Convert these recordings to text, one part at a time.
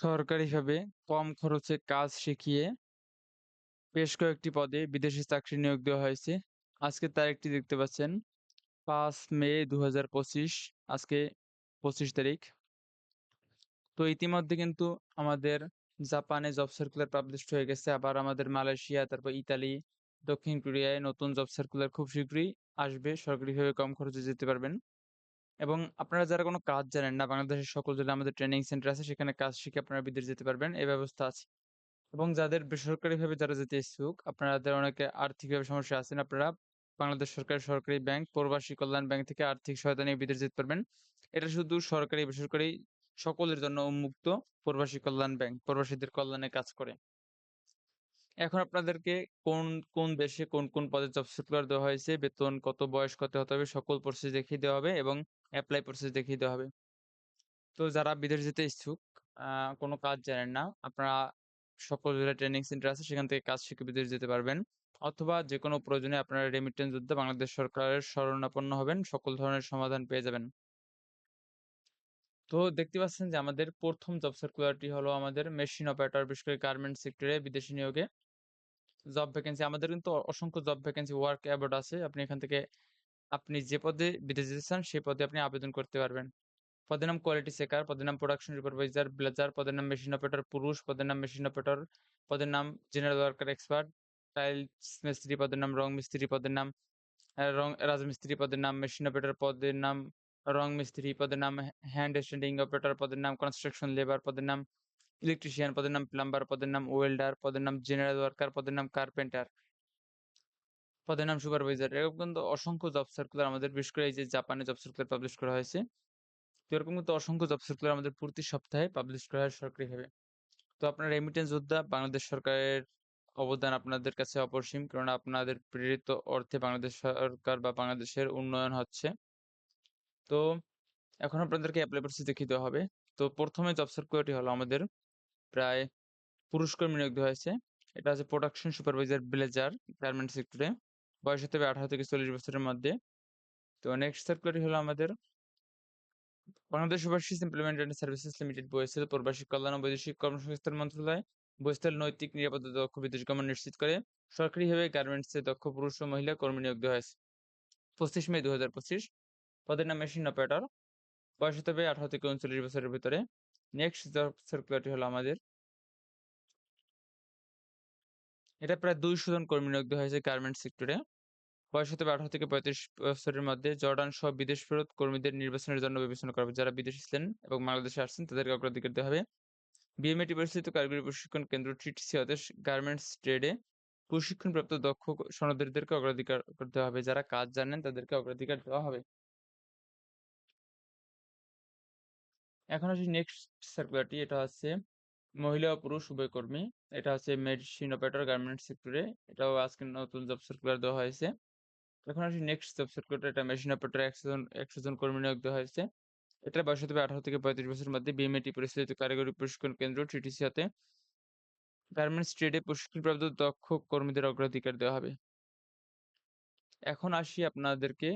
সরকারিভাবে কম খরচে কাজ শিখিয়ে বেশ কয়েকটি পদে বিদেশি চাকরি নিয়োগ দেওয়া হয়েছে। আজকের তারিখটি দেখতে পাচ্ছেন পাঁচ মে ২০২৫ আজকে ২৫ তারিখ। তো ইতিমধ্যে কিন্তু আমাদের জাপানে জব সার্কুলার পাবলিশড হয়ে গেছে। আবার আমাদের মালয়েশিয়া, তারপর ইতালি, দক্ষিণ কোরিয়ায় নতুন জব সার্কুলার খুব শীঘ্রই আসবে। সরকারিভাবে কম খরচে যেতে পারবেন। এবং আপনারা যারা কোনো কাজ জানেন না, বাংলাদেশের সকল জেলায় আমাদের ট্রেনিং সেন্টার আছে, সেখানে কাজ শিখে আপনারা বিদেশ যেতে পারবেন। এই ব্যবস্থা আছে। এবং যাদের বেসরকারিভাবে যারা যেতে ইচ্ছুক, আপনাদের অনেকে আর্থিকভাবে সমস্যা আছেন, আপনারা বাংলাদেশ সরকারের সরকারি ব্যাংক, প্রবাসী কল্যাণ ব্যাংক থেকে আর্থিক সহায়তা নিয়ে বিদেশ যেতে পারবেন। এটা শুধু সরকারি, বেসরকারি সকলের জন্য উন্মুক্ত প্রবাসী কল্যাণ ব্যাংক, প্রবাসীদের কল্যাণে কাজ করে। এখন আপনাদেরকে কোন, কোন দেশে কোন, কোন পদে জব সার্কুলার দেওয়া হয়েছে, বেতন কত, বয়স কত হতে হবে, সকল প্রসেস দেখিয়ে দেওয়া হবে এবং এপ্লাই প্রসেস দেখিয়ে দেওয়া হবে। তো যারা বিদেশ যেতে ইচ্ছুক, কোনো কাজ জানেন না, আপনারা সকল জেলায় ট্রেনিং সেন্টার আছে, সেখান থেকে কাজ শিখে বিদেশ যেতে পারবেন। অথবা যেকোনো প্রয়োজনে আপনারা রেমিটেন্স যোদ্ধা বাংলাদেশ সরকারের শরণাপন্ন হবেন, সকল ধরনের সমাধান পেয়ে যাবেন। তো দেখতে পাচ্ছেন যে আমাদের প্রথম জব সার্কুলারটি হলো আমাদের মেশিন অপারেটর বিশেষ করে গার্মেন্ট সেক্টরে বিদেশি নিয়োগে জব ভ্যাকেন্সি আমাদের কিন্তু অসংখ্য জব ভ্যাকেন্সি ওয়ার্ক অ্যাবাউট আছে। আপনি এখান থেকে আপনি যে পদে বিদেশ যেতে চান সেই পদে আপনি আবেদন করতে পারবেন। পদের নাম কোয়ালিটি চেকার, পদের নাম প্রোডাকশন সুপারভাইজার, ব্লেজার, পদের নাম মেশিন অপারেটর পুরুষ, পদের নাম মেশিন অপারেটর, পদের নাম জেনারেল ওয়ার্কার এক্সপার্ট, টাইলস মিস্ত্রি, পদের নাম রং মিস্ত্রি, পদের নাম রং রাজমিস্ত্রি, পদের নাম মেশিন অপারেটর, পদের নাম রং মিস্ত্রি, পদের নাম হ্যান্ড স্ট্যান্ডিং অপারেটর, পদের নাম কনস্ট্রাকশন লেবার, পদের নাম ইলেকট্রিশিয়ান, পদের নাম প্লাম্বার, পদের নাম ওয়েল্ডার, পদের নাম জেনারেল ওয়ার্কার, পদের নাম কার্পেন্টার। পদের নাম সুপারভাইজার। এরকম কিন্তু অসংখ্য জব সার্কুলার আমাদের, বিশেষ করে এই যে জাপানে জব সার্কুলার পাবলিশ করা হয়েছে। তো এরকম কিন্তু অসংখ্য জব সার্কুলার আমাদের প্রতি সপ্তাহে পাবলিশ করা হয় সরকারিভাবে। তো আপনার রেমিটেন্স যোদ্ধা, বাংলাদেশ সরকারের অবদান আপনাদের কাছে অপরিসীম। কেননা আপনাদের প্রেরিত অর্থে বাংলাদেশ সরকার বা বাংলাদেশের উন্নয়ন হচ্ছে। তো এখন আপনাদেরকে এপ্লাই প্রসেস দেখিয়ে দেওয়া হবে। তো প্রথমে জব সার্কুলারটি হলো আমাদের প্রায় পুরুষ কর্মী নিয়োগ দেওয়া হয়েছে। এটা হচ্ছে প্রোডাকশন সুপারভাইজার ব্লেজার গার্মেন্টস সেক্টরে। বয়স হতে হবে ১৮ থেকে ৪০ বছরের মধ্যে। তো নেক্সট সার্কুলারটি হলো আমাদের Bangladesh overseas employment and services limited বহিঃস্থল প্রবাসী কল্যাণ ও বৈদেশিক কর্মসংস্থান মন্ত্রণালয় বহিঃস্থল নৈতিক, নিরাপত্তা, দক্ষ বিদেশ গমন নিশ্চিত করে সরকারিভাবে গার্মেন্টসে দক্ষ পুরুষ ও মহিলা কর্মী নিয়োগ দেওয়া হয়েছে। ২৫ মে ২০২৫ পদের নাম মেশিন অপারেটর। বয়স হতে হবে ১৮ থেকে ৩৯ বছরের ভিতরে। নেক্সট জব সার্কুলারটি হলো আমাদের এটা প্রায় ২০০ জন কর্মী নিয়োগ দেওয়া হয়েছে গার্মেন্টস সেক্টরে। বয়স হতে ১৮ থেকে ৩৫ বছরের মধ্যে জর্ডান সহ বিদেশ ফেরত কর্মীদের নির্বাচনের জন্য বিবেচনা করা হবে। যারা বিদেশে ছিলেন এবং বাংলাদেশে আসছেন, তাদেরকে অগ্রাধিকার দেওয়া হবে। বিএমএটি পরিচালিত কারিগরি প্রশিক্ষণ কেন্দ্র টিটিসি হতে গার্মেন্টস ট্রেডে প্রশিক্ষণপ্রাপ্ত দক্ষ সনদীদেরকে অগ্রাধিকার দেওয়া হবে। যারা কাজ জানেন, তাদেরকে অগ্রাধিকার দেওয়া হবে। এখন আসি নেক্সট সার্কুলারটি এটা হচ্ছে মহিলা ও পুরুষ উভয় কর্মী। এটা হচ্ছে মেডিসিন অপারেটর গার্মেন্টস সেক্টরে। এটাও আজকে নতুন জব সার্কুলার দেওয়া হয়েছে। এখন আসি নেক্সট জব সার্কুলার এটা মেশিন অপারেটর ১০০ জন ১০০ জন কর্মী নিয়োগ দেওয়া হয়েছে। এটা বয়স হতে ১৮ থেকে ৩৫ বছরের মধ্যে বিএমএটি পরিচালিত কারিগরি প্রশিক্ষণ কেন্দ্র টিটিসি হতে গার্মেন্টস ট্রেডে প্রশিক্ষণপ্রাপ্ত দক্ষ কর্মীদের অগ্রাধিকার দেওয়া হবে। এখন আসি আপনাদেরকে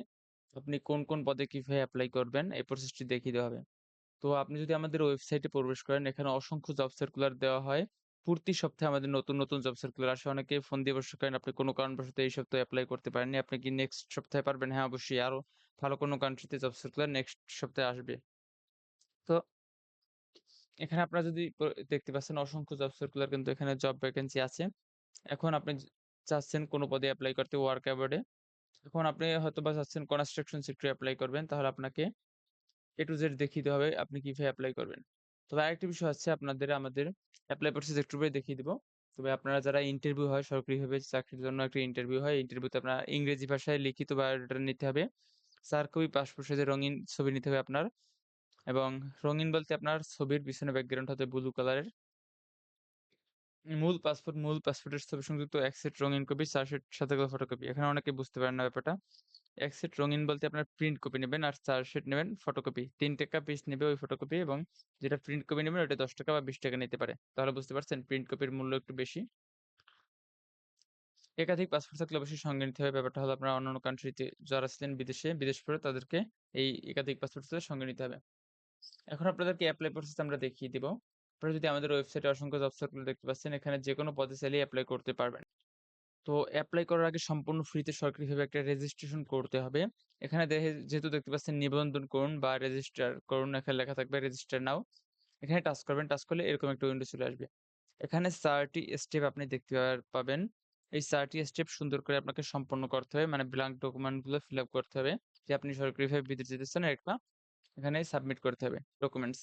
আপনি কোন, কোন পদে কীভাবে অ্যাপ্লাই করবেন এই প্রসেসটি দেখিয়ে দেওয়া হবে। তো আপনি যদি আমাদের ওয়েবসাইটে প্রবেশ করেন এখানে অসংখ্য জব সার্কুলার দেওয়া হয়। প্রতি সপ্তাহে আমাদের নতুন, নতুন জব সার্কুলার আসে। অনেকে ফোন দিয়ে প্রশ্ন করেন আপনি কোনো কারণবশত এই সপ্তাহে এপ্লাই করতে পারেননি। আপনি কি নেক্সট সপ্তাহে পারবেন? হ্যাঁ, অবশ্যই আরও ভালো কোনো কান্ট্রিতে জব সার্কুলার নেক্সট সপ্তাহে আসবে। তো এখানে আপনারা যদি দেখতে পাচ্ছেন অসংখ্য জব সার্কুলার কিন্তু এখানে জব ভ্যাকেন্সি আছে। এখন আপনি চাচ্ছেন কোনো পদে এপ্লাই করতে ওয়ার্ক এ। এখন আপনি হয়তোবা চাচ্ছেন কনস্ট্রাকশন সেক্টরে এপ্লাই করবেন। তাহলে আপনাকে এ টু জেড দেখিয়ে হবে আপনি কীভাবে অ্যাপ্লাই করবেন। তবে আরেকটি বিষয় হচ্ছে আপনাদের আমাদের অ্যাপ্লাই প্রসেস একটু পরে দেখিয়ে দিব। তবে আপনারা যারা ইন্টারভিউ হয় সরকারিভাবে চাকরির জন্য একটা ইন্টারভিউ হয়। ইন্টারভিউতে আপনার ইংরেজি ভাষায় লিখিত বায়োডাটা নিতে হবে। ৪ কপি পাসপোর্ট সাইজের রঙিন ছবি নিতে হবে আপনার। এবং রঙিন বলতে আপনার ছবির পিছনে ব্যাকগ্রাউন্ড হতে ব্লু কালারের। মূল পাসপোর্ট, মূল পাসপোর্টের ছবি সংযুক্ত ১ সেট রঙিন কপি, চার সেট সাদা কালো ফটোকপি। এখানে অনেকে বুঝতে পারেন না ব্যাপারটা। ১ সেট রঙিন বলতে আপনার প্রিন্ট কপি নেবেন আর ৪ সেট নেবেন ফটোকপি। ৳৩ পিস নেবে ওই ফটোকপি এবং যেটা প্রিন্ট কপি নেবেন ওটা ৳১০ বা ৳২০ নিতে পারে। তাহলে বুঝতে পারছেন প্রিন্ট কপির মূল্য একটু বেশি। একাধিক পাসপোর্ট থাকলে অবশ্যই সঙ্গে নিতে হবে। ব্যাপারটা হলো আপনারা অন্যান্য কান্ট্রিতে যারা ছিলেন বিদেশে, বিদেশ ফেরত তাদেরকে এই একাধিক পাসপোর্ট সঙ্গে নিতে হবে। এখন আপনাদেরকে অ্যাপ্লাই প্রসেস আমরা দেখিয়ে দিব। আপনারা যদি আমাদের ওয়েবসাইটে অসংখ্য জব সার্কুলার দেখতে পাচ্ছেন, এখানে যেকোনো পদে চাইলেই অ্যাপ্লাই করতে পারবেন। তো অ্যাপ্লাই করার আগে সম্পূর্ণ ফ্রিতে সরকারিভাবে একটা রেজিস্ট্রেশন করতে হবে। এখানে দেখে যেহেতু দেখতে পাচ্ছেন নিবন্ধন করুন বা রেজিস্টার করুন, এখানে লেখা থাকবে রেজিস্টার নাও। এখানে টাচ করবেন, টাচ করলে এরকম একটা উইন্ডো চলে আসবে। এখানে ৪ টি স্টেপ আপনি দেখতে পাবেন। এই ৪ টি স্টেপ সুন্দর করে আপনাকে সম্পন্ন করতে হবে। মানে ব্ল্যাঙ্ক ডকুমেন্টগুলো ফিল আপ করতে হবে। যে আপনি সরকারিভাবে বিদেশ যেতেছেন একটা এখানে সাবমিট করতে হবে ডকুমেন্টস।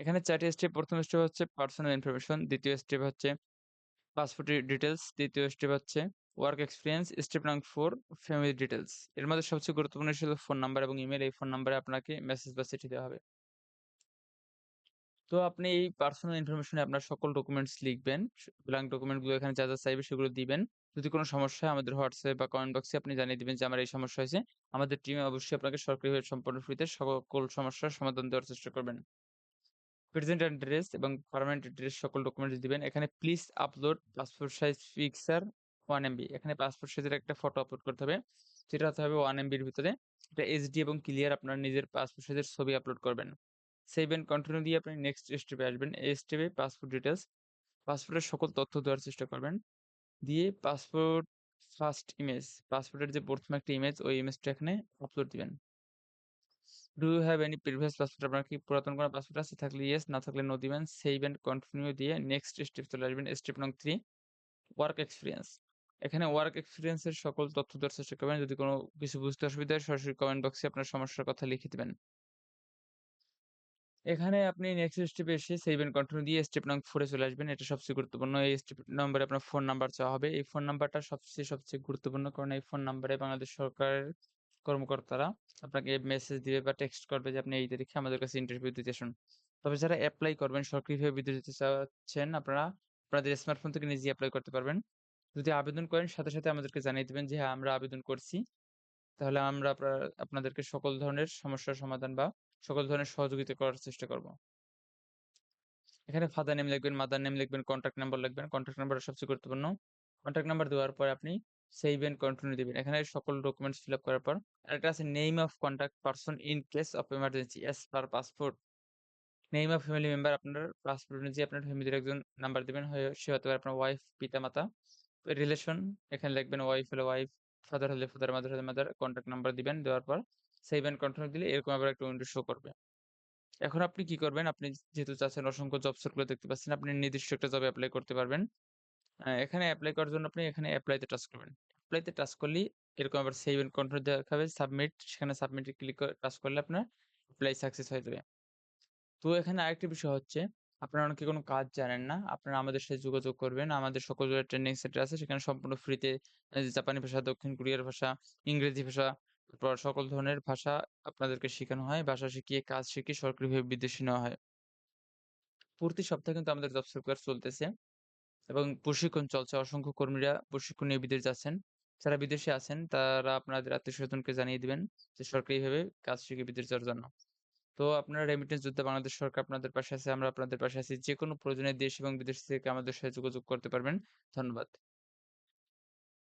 এখানে চারটি স্টেপ প্রথম স্টেপ হচ্ছে পার্সোনাল ইনফরমেশন, দ্বিতীয় স্টেপ হচ্ছে পাসপোর্টের ডিটেইলস, ৩য় স্টেপ হচ্ছে ওয়ার্ক এক্সপেরিয়েন্স, স্টেপ নং ৪ ফ্যামিলি ডিটেইলস। এর মধ্যে সবচেয়ে গুরুত্বপূর্ণ ছিল ফোন নাম্বার এবং ইমেইল। এই ফোন নাম্বারে আপনাকে মেসেজ বা চিঠি দেওয়া হবে। তো আপনি এই পার্সোনাল ইনফরমেশনে আপনার সকল ডকুমেন্টস লিখবেন। স ডকুমেন্টগুলো এখানে যা, যা চাইবে সেগুলো দিবেন। যদি কোনো সমস্যা হয় আমাদের হোয়াটসঅ্যাপ বা কমেন্ট বক্সে আপনি জানিয়ে দিবেন যে আমার এই সমস্যা হয়েছে। আমাদের টিমে অবশ্যই আপনাকে সরকারিভাবে সম্পূর্ণ ফ্রিতে সকল সমস্যার সমাধান দেওয়ার চেষ্টা করবেন। প্রেজেন্ট অ্যাড্রেস এবং পার্মানেন্ট অ্যাড্রেস সকল ডকুমেন্টস দিবেন। এখানে please upload passport size picture 1 MB. এখানে পাসপোর্ট সাইজের একটা ফটো আপলোড করতে হবে। সেটা হতে হবে 1 এমবির ভিতরে। এটা এইচডি এবং ক্লিয়ার আপনার নিজের পাসপোর্ট সাইজের ছবি আপলোড করবেন। সেভ এন্ড কন্টিনিউ দিয়ে আপনি নেক্সট স্টেপে আসবেন। এই স্টেপে পাসপোর্ট ডিটেলস পাসপোর্টের সকল তথ্য দেওয়ার চেষ্টা করবেন। দিয়ে পাসপোর্ট ফার্স্ট ইমেজ, পাসপোর্টের যে প্রথম একটা ইমেজ ওই ইমেজটা এখানে আপলোড দিবেন। Do you have any previous passport? আপনার কি পুরাতন কোনো পাসপোর্ট আছে? থাকলে ইয়েস, না থাকলে নো দিবেন। সেভ এন্ড কন্টিনিউ দিয়ে নেক্সট স্টেপ চলে আসবেন। স্টেপ নং 3 ওয়ার্ক এক্সপেরিয়েন্স। এখানে ওয়ার্ক এক্সপেরিয়েন্স এর সকল তথ্য দেওয়ার চেষ্টা করবেন। যদি কোন কিছু বুঝতে অসুবিধা হয় সরাসরি কমেন্ট বক্সে আপনার সমস্যার কথা লিখে দিবেন। এখানে আপনি নেক্সট স্টেপে এসে সেভ এন্ড কন্টিনিউ দিয়ে স্টেপ নং ফোরে চলে আসবেন। এটা সবচেয়ে গুরুত্বপূর্ণ। এই স্টেপ নম্বরে আপনার ফোন নাম্বার চাওয়া হবে। এই ফোন নাম্বারটা সবচেয়ে, সবচেয়ে গুরুত্বপূর্ণ। কারণ এই ফোন নাম্বারে বাংলাদেশ সরকারের কর্মকর্তারা আপনাকে মেসেজ দিবে বা টেক্সট করবে যে আপনি এই তারিখে আমাদের কাছে ইন্টারভিউ দিতে আসুন। তবে যারা এপ্লাই করবেন সরকারিভাবে বিদেশ যেতে চাচ্ছেন আপনারা আপনাদের স্মার্টফোন থেকে নিজেই এপ্লাই করতে পারবেন। যদি আবেদন করেন সাথে, সাথে আমাদেরকে জানিয়ে দিবেন যে হ্যাঁ, আমরা আবেদন করছি। তাহলে আমরা আপনাদেরকে সকল ধরনের সমস্যার সমাধান বা সকল ধরনের সহযোগিতা করার চেষ্টা করব। এখানে ফাদার নেম লিখবেন, মাদার নেম লিখবেন, কনট্যাক্ট নাম্বার লিখবেন। কনট্যাক্ট নাম্বারটা সবচেয়ে গুরুত্বপূর্ণ। কনট্যাক্ট নাম্বার দেওয়ার পরে আপনি সেভ এন্ড কন্টিনিউ দিবেন। এখানে সকল ডকুমেন্টস ফিল আপ করার পর আরেকটা আছে name of contact person in case of emergency as per passport. Name of family member আপনার পাসপোর্ট অনুযায়ী আপনার ফ্যামিলির একজন নাম্বার দিবেন। সে হতে পারে আপনার ওয়াইফ, পিতা-মাতা। রিলেশন এখানে লিখবেন ওয়াইফ হলে ওয়াইফ, ফাদার হলে ফাদার, মাদার হলে মাদার। কনট্যাক্ট নাম্বার দিবেন। দেওয়ার পর সেভ এন্ড কন্টিনিউ দিলে এরকম আবার একটা উইন্ডো শো করবে। এখন আপনি কি করবেন? আপনি যেহেতু চাচ্ছেন অসংখ্য জব সার্কুলার দেখতে পাচ্ছেন, আপনি নির্দিষ্ট একটা জবে অ্যাপ্লাই করতে পারবেন। এখানে অ্যাপ্লাই করার জন্য আপনি এখানে অ্যাপ্লাইতে টাচ করবেন। এপ্লাই তে টাচ করলেই এরকম আবার সেভ এন্ড কন্টিনিউ দেখাবে। সাবমিট সেখানে সাবমিট ক্লিক করে টাচ করলে আপনার এপ্লাই সাকসেস হয়ে যাবে। তো এখানে আরেকটি বিষয় হচ্ছে আপনারা অনেকে কোনো কাজ জানেন না। আপনারা আমাদের সাথে যোগাযোগ করবেন। আমাদের সকল ট্রেনিং সেন্টার আছে। সেখানে সম্পূর্ণ ফ্রিতে জাপানি ভাষা, দক্ষিণ কোরিয়ার ভাষা, ইংরেজি ভাষা, তারপর সকল ধরনের ভাষা আপনাদেরকে শেখানো হয়। ভাষা শিখিয়ে কাজ শিখিয়ে সরকারিভাবে বিদেশে নেওয়া হয়। প্রতি সপ্তাহে কিন্তু আমাদের জব সার্কুলার চলতেছে এবং প্রশিক্ষণ চলছে। অসংখ্য কর্মীরা প্রশিক্ষণ নিয়ে বিদেশ যাচ্ছেন। যারা বিদেশে আছেন, তারা আপনাদের আত্মীয় স্বজনকে জানিয়ে দিবেন যে, সরকারিভাবে কাজ শিখে বিদেশ যাওয়ার জন্য। তো আপনারা রেমিটেন্স যোদ্ধা বাংলাদেশ সরকার আপনাদের পাশে আছে। আমরা আপনাদের পাশে আছি। যে যেকোনো প্রয়োজনে দেশ এবং বিদেশ থেকে আমাদের সাথে যোগাযোগ করতে পারবেন। ধন্যবাদ।